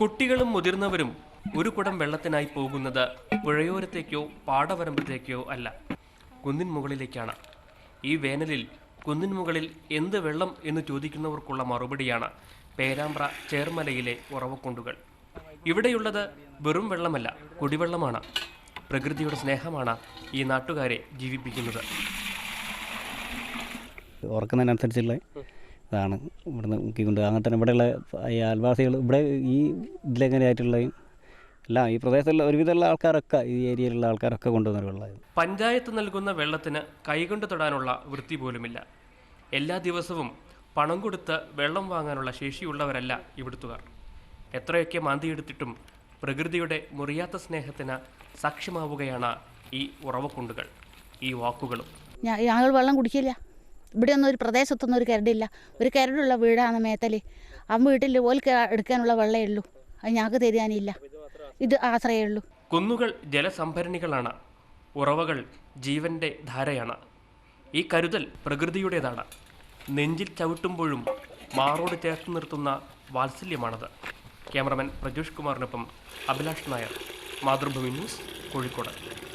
കുട്ടികളും മുതിർന്നവരും ഒരു കുടം വെള്ളത്തിനായി പോകുന്നത് പുഴയോരത്തേക്കോ പാടവരമ്പത്തേക്കോ അല്ല. കുന്നിൻ മുകളിലേക്കാണ്. ഈ വേനലിൽ കുന്നിൻ മുകളിൽ എന്ത് വെള്ളം എന്ന് ചോദിക്കുന്നവർക്കുള്ള മറുപടിയാണ് പേരാമ്പ്ര ചേർമലയിലെ ഉറവക്കുണ്ടുകൾ. ഇവിടെയുള്ളത് വെറും വെള്ളമല്ല കുടിവെള്ളമാണ്. പ്രകൃതിയുടെ സ്നേഹമാണ് ഈ നാട്ടുകാരെ ജീവിപ്പിക്കുന്നത്. ഉറക്കുന്നതിനനുസരിച്ചുള്ള ഇതാണ് ഇവിടുന്ന് നോക്കിക്കൊണ്ട് അങ്ങനെ തന്നെ ഇവിടെയുള്ള ഈ അയൽവാസികൾ ഇവിടെ ഈ ഇതിലെങ്ങനെ ആയിട്ടുള്ള അല്ല ഈ പ്രദേശത്തുള്ള ഒരുവിധമുള്ള ആൾക്കാരൊക്കെ ഈ ഏരിയയിലുള്ള ആൾക്കാരൊക്കെ കൊണ്ടുവന്ന വെള്ളം പഞ്ചായത്ത് നൽകുന്ന വെള്ളത്തിന് കൈകൊണ്ട് തൊടാനുള്ള വൃത്തി പോലുമില്ല. എല്ലാ ദിവസവും പണം കൊടുത്ത് വെള്ളം വാങ്ങാനുള്ള ശേഷിയുള്ളവരല്ല ഇവിടുത്തുകാർ. എത്രയൊക്കെ മാന്തിയെടുത്തിട്ടും പ്രകൃതിയുടെ മുറിയാത്ത സ്നേഹത്തിന് സാക്ഷ്യമാവുകയാണ് ഈ ഉറവക്കുണ്ടുകൾ ഈ വാക്കുകളും. ഞങ്ങൾ വെള്ളം കുടിക്കില്ല. ഇവിടെ ഒന്നും ഒരു പ്രദേശത്തൊന്നും ഒരു കരടില്ല. ഒരു കരടുള്ള വീടാണ് മേത്തൽ. ആ വീട്ടിൽ ഓൽക്ക് എടുക്കാനുള്ള വെള്ളമേ ഉള്ളൂ. അത് ഞങ്ങൾക്ക് തരാനില്ല. ഇത് ആശ്രയേ ഉള്ളൂ. കുന്നുകൾ ജലസംഭരണികളാണ്. ഉറവകൾ ജീവന്റെ ധാരയാണ്. ഈ കരുതൽ പ്രകൃതിയുടേതാണ്. നെഞ്ചിൽ ചവിട്ടുമ്പോഴും മാറോട് ചേർത്ത് നിർത്തുന്ന വാത്സല്യമാണത്. ക്യാമറമാൻ പ്രജോഷ് കുമാറിനൊപ്പം അഭിലാഷ് നായർ. മാതൃഭൂമി ന്യൂസ് കോഴിക്കോട്.